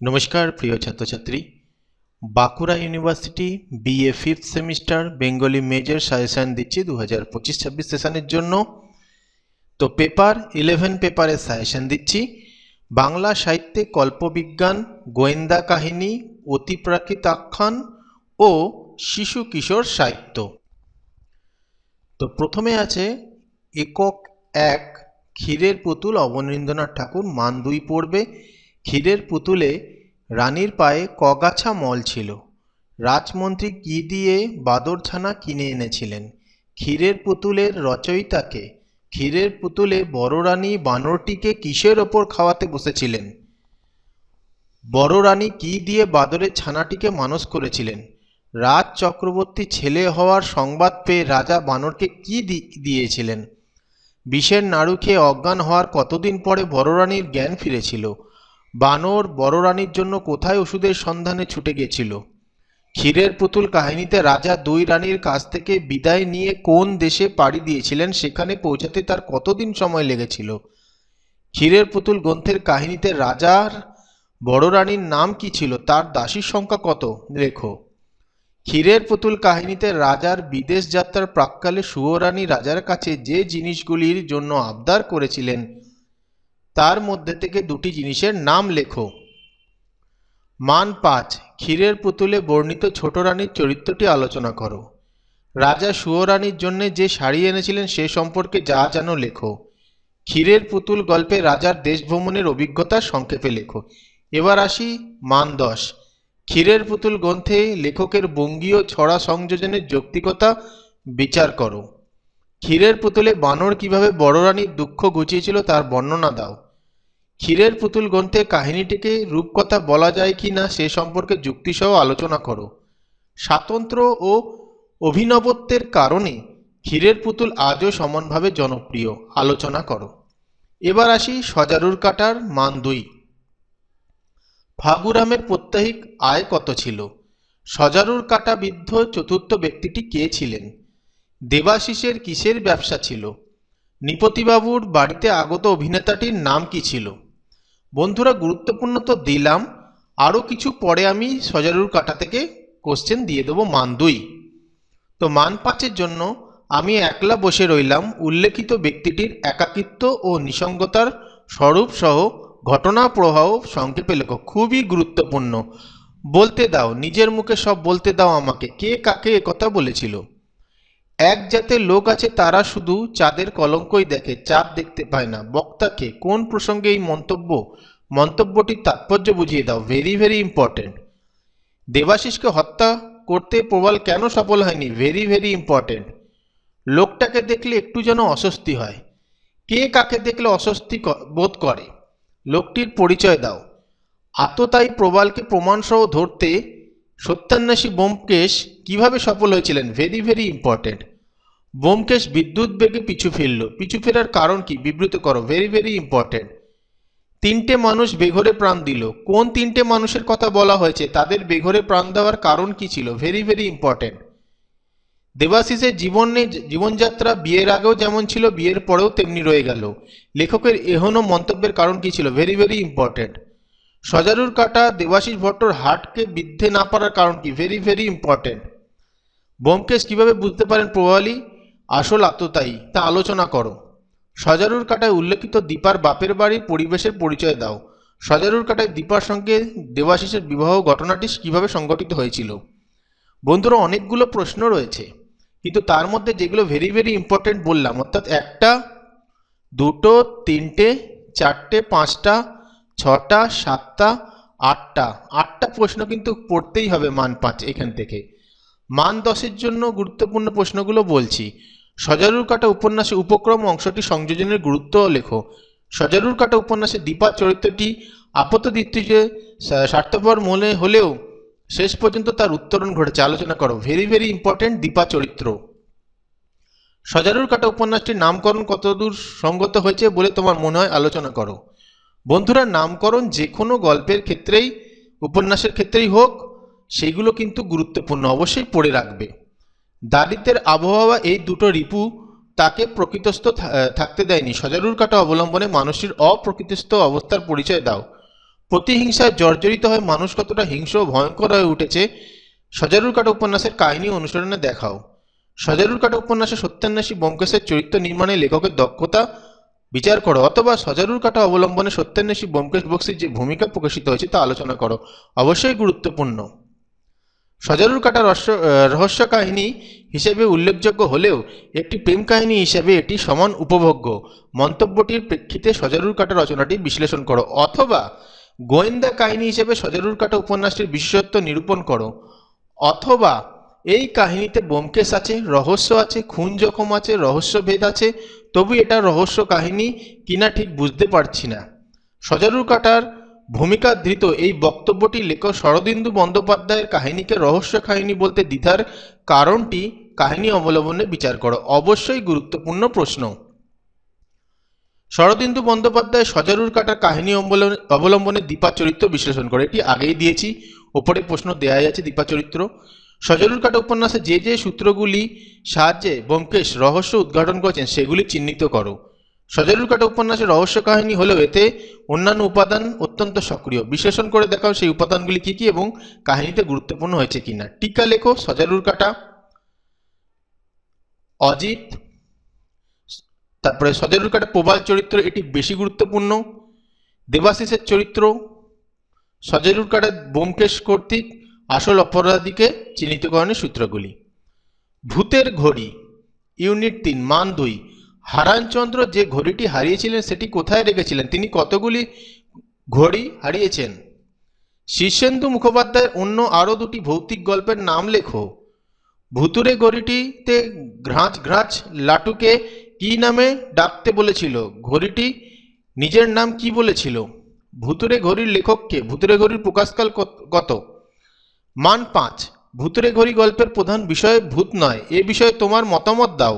নমস্কার, প্রিয় ছাত্রছাত্রী। Bankura university BA fifth semester Bengali major suggestion দিচ্ছি দু হাজার পঁচিশ ছাব্বিশ সেশনের জন্য। তো পেপার ইলেভেন পেপারের সাজেশন দিচ্ছি। বাংলা সাহিত্যে কল্পবিজ্ঞান, গোয়েন্দা কাহিনী অতিপ্রাকৃত আখ্যান ও শিশু কিশোর সাহিত্য। তো প্রথমে আছে একক এক ক্ষীরের পুতুল অবনীন্দ্রনাথ ঠাকুর, মান দুই পড়বে। ক্ষীরের পুতুলে রানীর পায়ে কগাছা মল ছিল। রাজমন্ত্রী কি দিয়ে বাদরছানা কিনে এনেছিলেন? ক্ষীরের পুতুলের রচয়িতাকে? ক্ষীরের পুতুলে বড় রানী বানরটিকে কিসের ওপর খাওয়াতে বসেছিলেন? বড় রানী কি দিয়ে বাদরের ছানাটিকে মানুষ করেছিলেন? রাজ চক্রবর্তী ছেলে হওয়ার সংবাদ পেয়ে রাজা বানরকে কি দিয়েছিলেন? বিষের নাড়ু খেয়ে অজ্ঞান হওয়ার কতদিন পরে বড় রানীর জ্ঞান ফিরেছিল? বানর বড় রানীর জন্য কোথায় ওষুধের সন্ধানে ছুটে গেছিল? ক্ষীরের পুতুল কাহিনীতে রাজা দুই রানীর কাছ থেকে বিদায় নিয়ে কোন দেশে পাড়ি দিয়েছিলেন সেখানে পৌঁছাতে তার কতদিন সময় লেগেছিল? ক্ষীরের পুতুল গ্রন্থের কাহিনীতে রাজার বড় রানীর নাম কি ছিল? তার দাসীর সংখ্যা কত? লেখো। ক্ষীরের পুতুল কাহিনীতে রাজার বিদেশ যাত্রার প্রাককালে সুয়রানী রাজার কাছে যে জিনিসগুলির জন্য আবদার করেছিলেন তার মধ্যে থেকে দুটি জিনিসের নাম লেখো। মান পাঁচ, ক্ষীরের পুতুলে বর্ণিত ছোট রানীর চরিত্রটি আলোচনা করো। রাজা সুয়রানীর জন্য যে শাড়ি এনেছিলেন সে সম্পর্কে যা জানো লেখো। ক্ষীরের পুতুল গল্পে রাজার দেশ ভ্রমণের অভিজ্ঞতা সংক্ষেপে লেখো। এবার আসি মান দশ, ক্ষীরের পুতুল গ্রন্থে লেখকের বঙ্গীয় ছড়া সংযোজনের যৌক্তিকতা বিচার করো। ক্ষীরের পুতুলে বানর কীভাবে বড় রানীর দুঃখ ঘুচিয়েছিল তার বর্ণনা দাও। ক্ষীরের পুতুল গ্রন্থে কাহিনীটিকে রূপকথা বলা যায় কি না সে সম্পর্কে যুক্তিসহ আলোচনা করো। স্বাতন্ত্র্য ও অভিনবত্বের কারণে ক্ষীরের পুতুল আজও সমানভাবে জনপ্রিয়। আলোচনা করো। এবার আসি সজারুর কাটার মান দুই ফাগুরামের প্রত্যাহিক আয় কত ছিল? সজারুর কাটা বৃদ্ধ চতুর্থ ব্যক্তিটি কে ছিলেন? দেবাশিসের কিসের ব্যবসা ছিল? নিপতিবাবুর বাড়িতে আগত অভিনেতাটির নাম কি ছিল? বন্ধুরা, গুরুত্বপূর্ণ তো দিলাম। আরও কিছু পরে আমি সজারুর কাটা থেকে কোশ্চেন দিয়ে দেবো মান দুই। তো মান পাঁচের জন্য আমি একলা বসে রইলাম। উল্লেখিত ব্যক্তিটির একাকিত্ব ও নিসঙ্গতার স্বরূপ সহ ঘটনা প্রবাহ সংক্ষেপে লেখো। খুবই গুরুত্বপূর্ণ। বলতে দাও, নিজের মুখে সব বলতে দাও আমাকে। কে কাকে কথা বলেছিল? এক জাতের লোক আছে তারা শুধু চাঁদের কলঙ্কই দেখে, চাঁদ দেখতে পায় না। বক্তাকে কোন প্রসঙ্গে এই মন্তব্য? মন্তব্যটির তাৎপর্য বুঝিয়ে দাও ভেরি ভেরি ইম্পর্টেন্ট দেবাশিসকে হত্যা করতে প্রবাল কেন সফল হয়নি? ভেরি ভেরি ইম্পর্টেন্ট লোকটাকে দেখলে একটু যেন অস্বস্তি হয়। কে কাকে দেখলে অস্বস্তি বোধ করে? লোকটির পরিচয় দাও। আততায়ী প্রবালকে প্রমাণসহ ধরতে সত্যান্বেষী বোমকেশ কীভাবে সফল হয়েছিলেন? ভেরি ভেরি ইম্পর্টেন্ট বোমকেশ বিদ্যুৎ বেগে পিছু ফিরল। পিছু ফেরার কারণ কি? বিবৃত করো। ভেরি ভেরি ইম্পর্টেন্ট তিনটে মানুষ বেঘরে প্রাণ দিল। কোন তিনটে মানুষের কথা বলা হয়েছে? তাদের বেঘরে প্রাণ দেওয়ার কারণ কি ছিল? ভেরি ভেরি ইম্পর্টেন্ট দেবাশিসের জীবনে জীবনযাত্রা বিয়ের আগেও যেমন ছিল, বিয়ের পরেও তেমনি রয়ে গেল। লেখকের এহনো মন্তব্যের কারণ কি ছিল? ভেরি ভেরি ইম্পর্টেন্ট সজারুর কাটা দেবাশিস ভট্টর হার্টকে বিদ্ধে না পারার কারণ কি? ভেরি ভেরি ইম্পর্টেন্ট বোমকেশ কীভাবে বুঝতে পারেন প্রভাবলী আসল আত্মতায়ী তা আলোচনা করো। সজারুর কাটায় উল্লেখিত দীপার বাপের বাড়ির পরিবেশের পরিচয় দাও। সজারুর কাটায় দীপার সঙ্গে দেবাশিসের বিবাহ ঘটনাটি কীভাবে সংঘটিত হয়েছিল? বন্ধুরা, অনেকগুলো প্রশ্ন রয়েছে। কিন্তু তার মধ্যে যেগুলো ভেরি ভেরি ইম্পর্টেন্ট বললাম, অর্থাৎ একটা, দুটো, তিনটে, চারটে, পাঁচটা ছটা, সাতটা, আটটা। আটটা প্রশ্ন কিন্তু পড়তেই হবে মান পাঁচ এখান থেকে। মান দশের জন্য গুরুত্বপূর্ণ প্রশ্নগুলো বলছি। সজারুর কাটা উপন্যাসে উপক্রম অংশটি সংযোজনের গুরুত্ব লেখো। সজারুর কাটা উপন্যাসে দীপা চরিত্রটি আপাতদৃষ্টিতে সা- স্বার্থপর মনে হলেও শেষ পর্যন্ত তার উত্তরণ ঘটেছে। আলোচনা করো। ভেরি ভেরি ইম্পর্টেন্ট দীপা চরিত্র। সজারুর কাটা উপন্যাসটির নামকরণ কতদূর সঙ্গত হয়েছে বলে তোমার মনে হয় আলোচনা করো। বন্ধুরা, নামকরণ যে কোনো গল্পের ক্ষেত্রেই, উপন্যাসের ক্ষেত্রেই হোক সেগুলো কিন্তু গুরুত্বপূর্ণ, অবশ্যই পড়ে রাখবে। দারিদ্রের আবহাওয়া এই দুটো রিপু তাকে প্রকৃতস্থ থাকতে দেয়নি। সজারুর কাটা অবলম্বনে মানুষটির অপ্রকৃতিস্থ অবস্থার পরিচয় দাও। প্রতিহিংসায় জর্জরিত হয়ে মানুষ কতটা হিংস্র ভয়ঙ্কর হয়ে উঠেছে, সজারুর কাটা উপন্যাসের কাহিনী অনুসরণে দেখাও। সজারুর কাটা উপন্যাসে সত্যান্বেষী ব্যোমকেশের চরিত্র নির্মাণে লেখকের দক্ষতা বিচার করো অথবা সজারুর কাটা অবলম্বনে সত্যান্বেষী ব্যোমকেশ বক্সির যে ভূমিকা প্রকাশিত হয়েছে তা আলোচনা করো। অবশ্যই গুরুত্বপূর্ণ। সজারুর কাটা রহস্য কাহিনী হিসেবে উল্লেখযোগ্য হলেও একটি প্রেম কাহিনী হিসেবে এটি সমান উপভোগ্য। মন্তব্যটির প্রেক্ষিতে সজারুর কাটা রচনাটি বিশ্লেষণ করো অথবা গোয়েন্দা কাহিনী হিসেবে সজারুর কাটা উপন্যাসটির বিশেষত্ব নিরূপণ করো। অথবা এই কাহিনীতে ব্যোমকেশ আছে, রহস্য আছে, খুন জখম আছে, রহস্যভেদ আছে, তবু এটা রহস্য কাহিনী কিনা ঠিক বুঝতে পারছি না। সজারুর কাটার ভূমিকা ধৃত এই বক্তব্যটি লেখক শরদিন্দু বন্দ্যোপাধ্যায়ের কাহিনীকে রহস্য কাহিনী বলতে দ্বিধার কারণটি কাহিনী অবলম্বনে বিচার করো। অবশ্যই গুরুত্বপূর্ণ প্রশ্ন। শরদিন্দু বন্দ্যোপাধ্যায় সজারুর কাটার কাহিনী অবলম্বনে দীপা চরিত্র বিশ্লেষণ করে। এটি আগেই দিয়েছি, ওপরে প্রশ্ন দেয়া আছে দীপা চরিত্র সজারুর কাটা উপন্যাসে যে যে সূত্রগুলি সাহায্যে ব্যোমকেশ রহস্য উদ্ঘাটন করেছেন, সেগুলি চিহ্নিত করো। সজারুর কাটা উপন্যাসের রহস্য কাহিনী হলেও এতে অন্যান্য উপাদান অত্যন্ত সক্রিয়। বিশ্লেষণ করে দেখাও সেই উপাদানগুলি কী কী এবং কাহিনীতে গুরুত্বপূর্ণ হয়েছে কিনা। টিকা লেখো সজারুর কাটা। অজিত। তারপরে সজারুর কাটা প্রবাল চরিত্র, এটি বেশি গুরুত্বপূর্ণ। দেবাশিসের চরিত্র। সজারুর কাটা ব্যোমকেশ কর্তৃক আসল অপরাধীকে চিহ্নিতকরণের সূত্রগুলি। ভূতের ঘড়ি, ইউনিট তিন, মান দুই। হারানচন্দ্র যে ঘড়িটি হারিয়েছিলেন সেটি কোথায় রেখেছিলেন? তিনি কতগুলি ঘড়ি হারিয়েছেন? শীর্ষেন্দু মুখোপাধ্যায়ের অন্য আরও দুটি ভৌতিক গল্পের নাম লেখো। ভুতুরে ঘড়িটিতে ঘ্রাঁচ ঘ্রাঁচ লাটুকে কি নামে ডাকতে বলেছিল? ঘড়িটি নিজের নাম কি বলেছিল? ভুতুরে ঘড়ির লেখককে ভুতুরে ঘড়ির প্রকাশকাল কত- মান পাঁচ, ভূতুরে ঘড়ি গল্পের প্রধান বিষয় ভূত নয়। এ বিষয়ে তোমার মতামত দাও।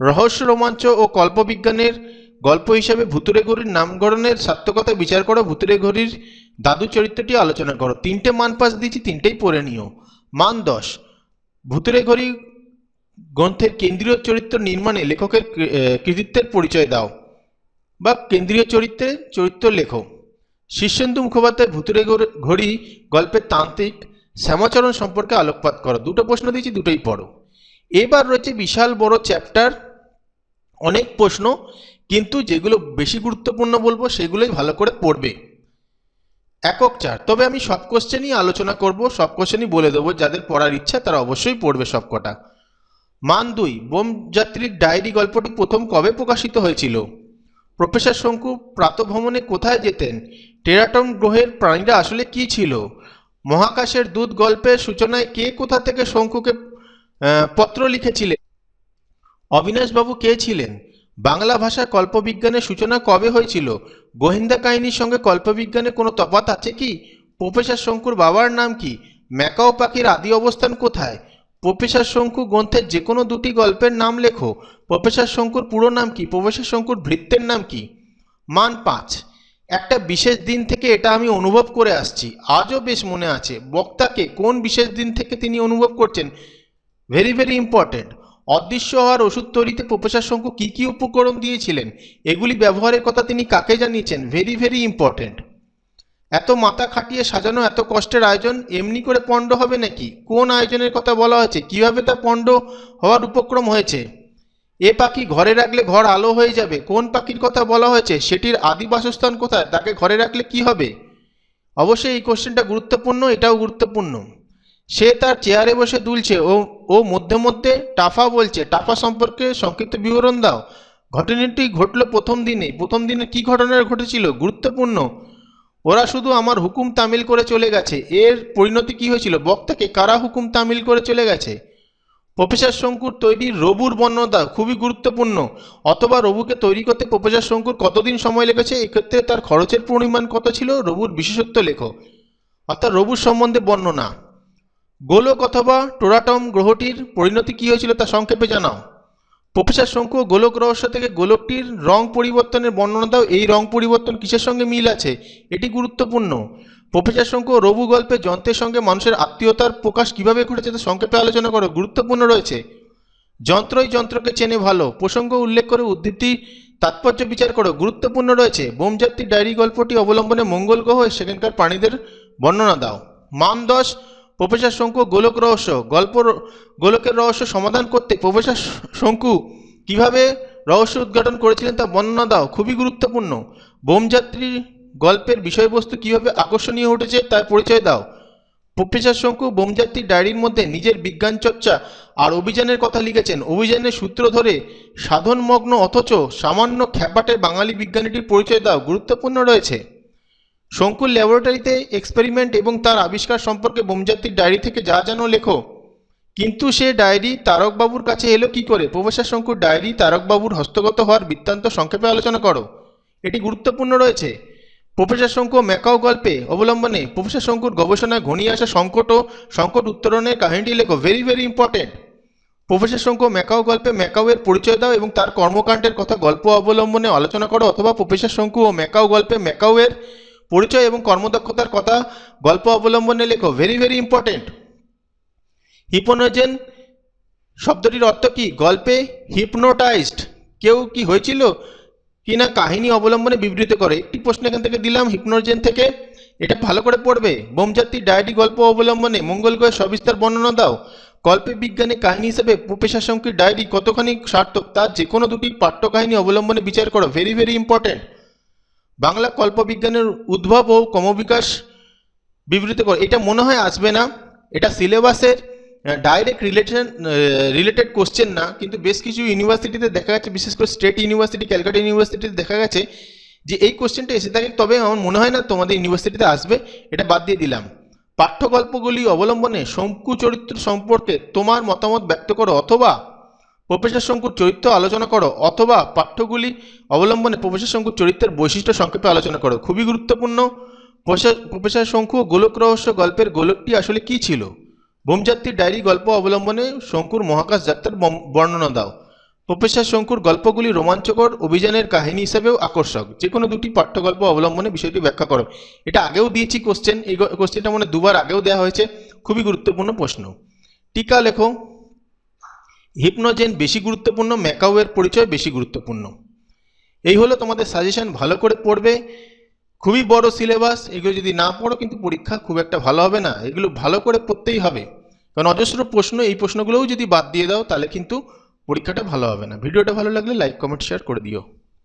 রহস্য, রোমাঞ্চ ও কল্পবিজ্ঞানের গল্প হিসাবে ভূতুরে ঘড়ির নামকরণের সার্থকতা বিচার করো। ভূতুরে ঘড়ির দাদু চরিত্রটি আলোচনা করো। তিনটে মান পাস দিয়েছি, তিনটেই পড়ে নিও। মান দশ, ভূতুরে ঘড়ি গ্রন্থের কেন্দ্রীয় চরিত্র নির্মাণে লেখকের কৃতিত্বের পরিচয় দাও বা কেন্দ্রীয় চরিত্রের চরিত্র লেখো। শীর্ষেন্দু মুখোপাধ্যায় ভূতুরে ঘড়ি গল্পের তান্ত্রিক শ্যামাচরণ সম্পর্কে আলোকপাত করো। দুটো প্রশ্ন দিয়েছি, দুটোই পড়ো। এবার রয়েছে বিশাল বড় চ্যাপ্টার অনেক প্রশ্ন, কিন্তু যেগুলো বেশি গুরুত্বপূর্ণ বলব, সেগুলোই ভালো করে পড়বে। একক চার তবে আমি সব কোশ্চেনই আলোচনা করব, সব কোশ্চেনই বলে দেবো। যাদের পড়ার ইচ্ছা, তারা অবশ্যই পড়বে সব কটা মান দুই। বোম যাত্রীর ডায়েরি গল্পটি প্রথম কবে প্রকাশিত হয়েছিল? প্রফেসর শঙ্কু, প্রাতভ্রমণে কোথায় যেতেন? টেরাটম গ্রহের প্রাণীরা আসলে কি ছিল? মহাকাশের দূত গল্পের সূচনায় কে কোথা থেকে শঙ্কুকে পত্র লিখেছিলেন? অবিনাশবাবু কে ছিলেন? বাংলা ভাষা কল্পবিজ্ঞানের সূচনা কবে হয়েছিল? গোয়েন্দা কাহিনীর সঙ্গে কল্পবিজ্ঞানে কোনো তফাৎ আছে কি? প্রফেসর শঙ্কুর বাবার নাম কি? ম্যাকাও পাখির আদি অবস্থান কোথায়? প্রফেসর শঙ্কু গ্রন্থের যে কোনো দুটি গল্পের নাম লেখো। প্রফেসর শঙ্কুর পুরো নাম কি? প্রফেসর শঙ্কুর ভৃত্যের নাম কি? মান পাঁচ। একটা বিশেষ দিন থেকে এটা আমি অনুভব করে আসছি। আজও বেশ মনে আছে, বক্তাকে কোন বিশেষ দিন থেকে তিনি অনুভব করছেন? ভেরি ভেরি ইম্পর্টেন্ট অদৃশ্য হওয়ার ওষুধ তৈরিতে প্রফেসর শঙ্কু কী কী উপকরণ দিয়েছিলেন? এগুলি ব্যবহারের কথা তিনি কাকে জানিয়েছেন? ভেরি ভেরি ইম্পর্টেন্ট এত মাথা খাটিয়ে সাজানো, এত কষ্টের আয়োজন, এমনি করে পণ্ড হবে নাকি? কোন আয়োজনের কথা বলা হয়েছে? কীভাবে তা পণ্ড হওয়ার উপক্রম হয়েছে? এ পাখি ঘরে রাখলে ঘর আলো হয়ে যাবে। কোন পাখির কথা বলা হয়েছে? সেটির আদি বাসস্থান কোথায়? তাকে ঘরে রাখলে কি হবে? অবশ্যই এই কোশ্চেনটা গুরুত্বপূর্ণ, এটাও গুরুত্বপূর্ণ। সে তার চেয়ারে বসে দুলছে ও ও মধ্যে মধ্যে টাফা বলছে, টাফা সম্পর্কে সংক্ষিপ্ত বিবরণ দাও। ঘটনাটি ঘটলো প্রথম দিনে। প্রথম দিনে কি ঘটনা ঘটেছিল? গুরুত্বপূর্ণ। ওরা শুধু আমার হুকুম তামিল করে চলে গেছে। এর পরিণতি কি হয়েছিল? বক্তাকে কারা হুকুম তামিল করে চলে গেছে? প্রফেসর শঙ্কুর তৈরি রবুর বর্ণনা খুবই গুরুত্বপূর্ণ। অথবা রবুকে তৈরি করতে প্রফেসর শঙ্কুর কতদিন সময় লেগেছে? এক্ষেত্রে তার খরচের পরিমাণ কত ছিল? রবুর বিশেষত্ব লেখো। অর্থাৎ রবুর সম্বন্ধে বর্ণনা। গোলক অথবা টোরাটম গ্রহটির পরিণতি কী হয়েছিল তা সংক্ষেপে জানাও। প্রফেসর শঙ্কু, গোলক রহস্য থেকে গোলকটির রং পরিবর্তনের বর্ণনা দাও। এই রং পরিবর্তন কিসের সঙ্গে মিল আছে? এটি গুরুত্বপূর্ণ। প্রফেসর শঙ্কু রবু গল্পে যন্ত্রের সঙ্গে মানুষের আত্মীয়তার প্রকাশ কীভাবে ঘটেছে তা সংক্ষেপে আলোচনা করো, গুরুত্বপূর্ণ রয়েছে। যন্ত্রই যন্ত্রকে চেনে ভালো, প্রসঙ্গ উল্লেখ করে উদ্ধৃতি, তাৎপর্য বিচার করো, গুরুত্বপূর্ণ রয়েছে। বোমযাত্রী ডায়েরি গল্পটি অবলম্বনে মঙ্গল গ্রহ সেখানকার প্রাণীদের বর্ণনা দাও। মান দশ, প্রফেসর শঙ্কু গোলক রহস্য, গল্প গোলকের রহস্য সমাধান করতে প্রফেসর শঙ্কু কীভাবে রহস্য উদ্ঘাটন করেছিলেন তা বর্ণনা দাও, খুবই গুরুত্বপূর্ণ। বোমযাত্রী গল্পের বিষয়বস্তু কীভাবে আকর্ষণীয় উঠেছে তার পরিচয় দাও। প্রফেসর শঙ্কু বোমযাত্রীর ডায়েরির মধ্যে নিজের বিজ্ঞান চর্চা আর অভিযানের কথা লিখেছেন। অভিযানের সূত্র ধরে সাধনমগ্ন অথচ সামান্য খ্যাপাটে বাঙালি বিজ্ঞানীটির পরিচয় দাও। গুরুত্বপূর্ণ রয়েছে। শঙ্কুর ল্যাবরেটরিতে এক্সপেরিমেন্ট এবং তার আবিষ্কার সম্পর্কে বোমযাত্রীর ডায়েরি থেকে যা যেন লেখো। কিন্তু সে ডায়েরি তারকবাবুর কাছে এলো কি করে? প্রফেসর শঙ্কুর ডায়েরি তারকবাবুর হস্তগত হওয়ার বৃত্তান্ত সংক্ষেপে আলোচনা করো। এটি গুরুত্বপূর্ণ রয়েছে। প্রফেসর শঙ্কু ম্যাকাও গল্পে অবলম্বনে প্রফেসর শঙ্কুর গবেষণায় ঘনিয়ে আসা সংকট ও সংকট উত্তরণের কাহিনীটি লেখো very very important professor Shonku macaw গল্পে ম্যাকাওয়ের পরিচয় দাও এবং তার কর্মকাণ্ডের কথা গল্প অবলম্বনে আলোচনা করো অথবা প্রফেসর শঙ্কু ও ম্যাকাও গল্পে ম্যাকাওয়ের পরিচয় এবং কর্মদক্ষতার কথা গল্প অবলম্বনে লেখো ভেরি ভেরি ইম্পর্টেন্ট হিপোনোজেন শব্দটির অর্থ কি? গল্পে হিপনোটাইজড কেউ কি হয়েছিল? কিনা কাহিনী অবলম্বনে বিবৃত করে। একটি প্রশ্ন এখান থেকে দিলাম হিপনোজেন থেকে। এটা ভালো করে পড়বে। বোমজাতির ডায়েরি গল্প অবলম্বনে মঙ্গল গ্রহের সবিস্তার বর্ণনা দাও। গল্পে বিজ্ঞানে কাহিনী হিসেবে প্রফেসর শঙ্কুর ডায়েরি কতখানি সার্থক, তার যে কোনো দুটি পাঠ্যকাহিনী অবলম্বনে বিচার করো। ভেরি ভেরি ইম্পর্টেন্ট বাংলা কল্পবিজ্ঞানের উদ্ভব ও ক্রমবিকাশ বিবৃত করে। এটা মনে হয় আসবে না। এটা সিলেবাসের ডাইরেক্ট রিলেশন রিলেটেড কোশ্চেন না, কিন্তু বেশ কিছু ইউনিভার্সিটিতে দেখা গেছে, বিশেষ করে স্টেট ইউনিভার্সিটি ক্যালকাটা ইউনিভার্সিটিতে দেখা গেছে যে এই কোশ্চেনটা এসে থাকে। তবে আমার মনে হয় না তোমাদের ইউনিভার্সিটিতে আসবে, এটা বাদ দিয়ে দিলাম। পাঠ্যগল্পগুলি অবলম্বনে শঙ্কু চরিত্র সম্পর্কে তোমার মতামত ব্যক্ত করো অথবা প্রফেসর শঙ্কুর চরিত্র আলোচনা করো অথবা পাঠ্যগুলি অবলম্বনে প্রফেসর শঙ্কুর চরিত্রের বৈশিষ্ট্য সংক্ষেপে আলোচনা করো। খুবই গুরুত্বপূর্ণ। প্রফেসর প্রফেসর শঙ্কু গোলক রহস্য গল্পের গোলকটি আসলে কি ছিল? বোমযাত্রীর ডায়েরি গল্প অবলম্বনে শঙ্কুর মহাকাশ যাত্রার বর্ণনা দাও। প্রফেসর শঙ্কুর গল্পগুলি রোমাঞ্চকর অভিযানের কাহিনী হিসেবেও আকর্ষক। যে কোনো দুটি পাঠ্যগল্প অবলম্বনে বিষয়টি ব্যাখ্যা করো। এটা আগেও দিয়েছি কোশ্চেন এই কোশ্চেনটা মানে দুবার আগেও দেওয়া হয়েছে। খুবই গুরুত্বপূর্ণ প্রশ্ন। টিকা লেখো। হিপনোজেন বেশি গুরুত্বপূর্ণ, ম্যাকাওয়ের পরিচয় বেশি গুরুত্বপূর্ণ। এই হলো তোমাদের সাজেশন ভালো করে পড়বে। খুবই বড় সিলেবাস এগুলো যদি না পড়ো কিন্তু পরীক্ষা খুব একটা ভালো হবে না। এগুলো ভালো করে পড়তেই হবে। কারণ অজস্র প্রশ্ন, এই প্রশ্নগুলোও যদি বাদ দিয়ে দাও, তাহলে কিন্তু পরীক্ষাটা ভালো হবে না। ভিডিওটা ভালো লাগলে লাইক কমেন্ট শেয়ার করে দিও।